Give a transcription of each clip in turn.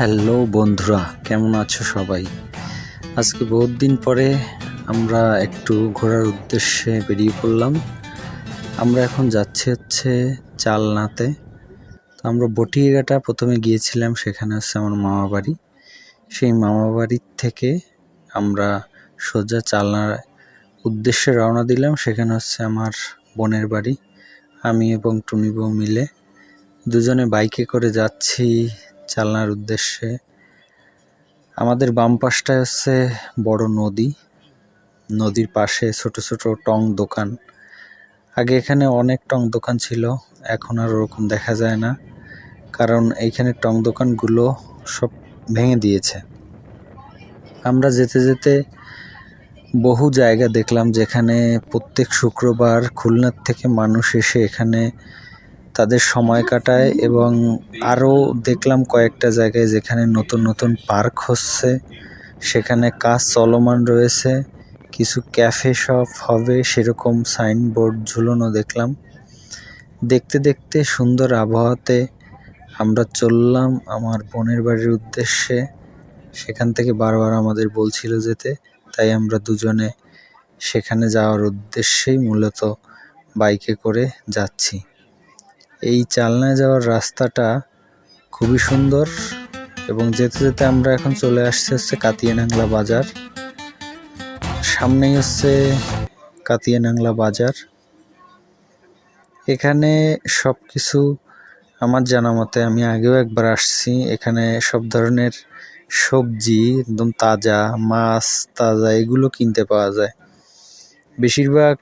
Hello বন্ধুরা, কেমন আছো সবাই? আজকে বহুত দিন পরে আমরা একটু ঘোরার উদ্দেশ্যে বেরিয়ে পড়লাম। আমরা এখন যাচ্ছি হচ্ছে চালনাতে। তো আমরা বটিয়াঘাটা প্রথমে গিয়েছিলাম, সেখানে হচ্ছে আমার মামা বাড়ি। সেই মামা বাড়ির থেকে আমরা সোজা চালনার উদ্দেশ্যে রওনা দিলাম, সেখানে হচ্ছে আমার বোনের বাড়ি। আমি এবং টুনি বউ মিলে দুজনে বাইকে করে যাচ্ছি চালনার উদ্দেশ্যে, আমাদের বাম পাশটায় হচ্ছে বড় নদী। নদীর পাশে ছোট ছোট টং দোকান। আগে এখানে অনেক টং দোকান ছিল, এখন আর ওরকম দেখা যায় না, কারণ এইখানে টং দোকানগুলো সব ভেঙে দিয়েছে। আমরা যেতে যেতে বহু জায়গা দেখলাম যেখানে প্রত্যেক শুক্রবার খুলনার থেকে মানুষ এসে এখানে তাদের সময় কাটায় এবং আরও দেখলাম কয়েকটা জায়গায় যেখানে নতুন নতুন পার্ক হচ্ছে, সেখানে কাজ চলমান রয়েছে, কিছু ক্যাফে শপ হবে, সেরকম সাইনবোর্ড ঝুলানো দেখলাম। দেখতে দেখতে সুন্দর আবহাওয়াতে আমরা চললাম আমার বোনের বাড়ির উদ্দেশ্যে, সেখান থেকে বারবার আমাদের বলছিল যেতে, তাই আমরা দুজনে সেখানে যাওয়ার উদ্দেশ্যেই মূলত বাইকে করে যাচ্ছি। এই চালনায় যাওয়ার রাস্তাটা খুবই সুন্দর এবং যেতে যেতে আমরা এখন চলে আসছে হচ্ছে কাতিয়ানাংলা বাজার। সামনেই হচ্ছে কাতিয়ানাংলা বাজার। এখানে সব কিছু আমার জানা মতে আমি আগেও একবার আসছি। এখানে সব ধরনের সবজি, একদম তাজা, মাছ, তাজা, এগুলো কিনতে পাওয়া যায়। বেশিরভাগ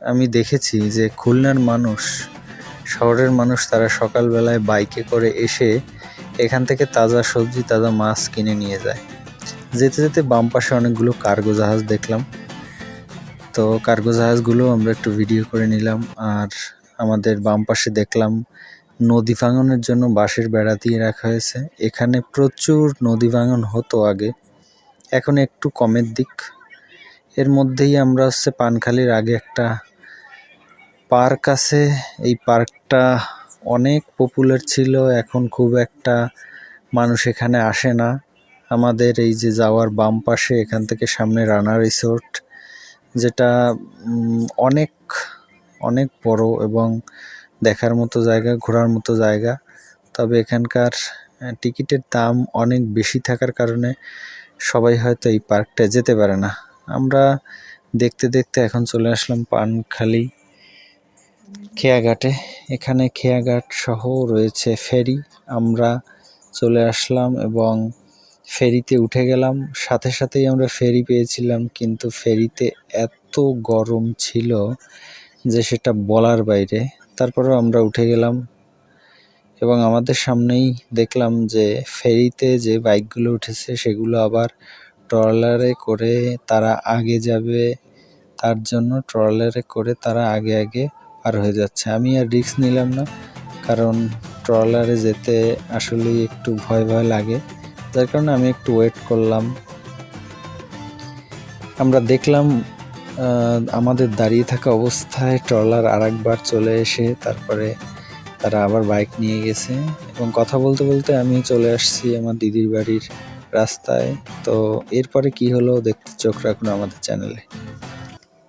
আমি দেখেছি যে খুলনার মানুষ শহরের মানুষ তারা সকালবেলায় বাইকে করে এসে এখান থেকে তাজা সবজি, তাজা মাছ কিনে নিয়ে যায়। যেতে যেতে বাম পাশে অনেকগুলো কার্গো জাহাজ দেখলাম। তো কার্গো জাহাজগুলো আমরা একটু ভিডিও করে নিলাম আর আমাদের বাম পাশে দেখলাম নদী ভাঙনের জন্য বাঁশের বেড়া দিয়ে রাখা হয়েছে। এখানে প্রচুর নদী ভাঙন হতো আগে, এখন একটু কমের দিক। এর মধ্যেই আমরা হচ্ছে পানখালির আগে একটা পার্ক আছে। এই পার্কটা অনেক পপুলার ছিল। এখন খুব একটা মানুষ এখানে আসে না। আমাদের এই যে যাওয়ার বাম পাশে এখান থেকে সামনে রানা রিসোর্ট যেটা অনেক অনেক বড় এবং দেখার মতো জায়গা, ঘোরার মতো জায়গা। তবে এখানকার টিকিটের দাম অনেক বেশি থাকার কারণে সবাই হয়তো এই পার্কটা যেতে পারে না। আমরা দেখতে দেখতে এখন চলে আসলাম পানখালি। খেয়াঘাটে। এখানে খেয়াঘাট সহ রয়েছে ফেরি। আমরা চলে আসলাম এবং ফেরিতে উঠে গেলাম। সাথে সাথেই আমরা ফেরি পেয়েছিলাম, কিন্তু ফেরিতে এত গরম ছিল যে সেটা বলার বাইরে। তারপরেও আমরা উঠে গেলাম এবং আমাদের সামনেই দেখলাম যে ফেরিতে যে বাইকগুলো উঠেছে, সেগুলো আবার ট্রলারে করে তারা আগে যাবে। তার জন্য ট্রলারে করে তারা আগে আগে পার হয়ে যাচ্ছে। আমি আর রিস্ক নিলাম না, কারণ ট্রলারে যেতে আসলেই একটু ভয় ভয় লাগে। যার কারণে আমি একটু ওয়েট করলাম। আমরা দেখলাম আমাদের দাঁড়িয়ে থাকা অবস্থায় ট্রলার আর একবার চলে এসে তারপরে তারা আবার বাইক নিয়ে গেছে। এবং কথা বলতে বলতে আমি চলে আসছি আমার দিদির বাড়ির রাস্তায়। তো এরপরে কি হলো দেখতে চোখ রাখুন আমাদের চ্যানেলে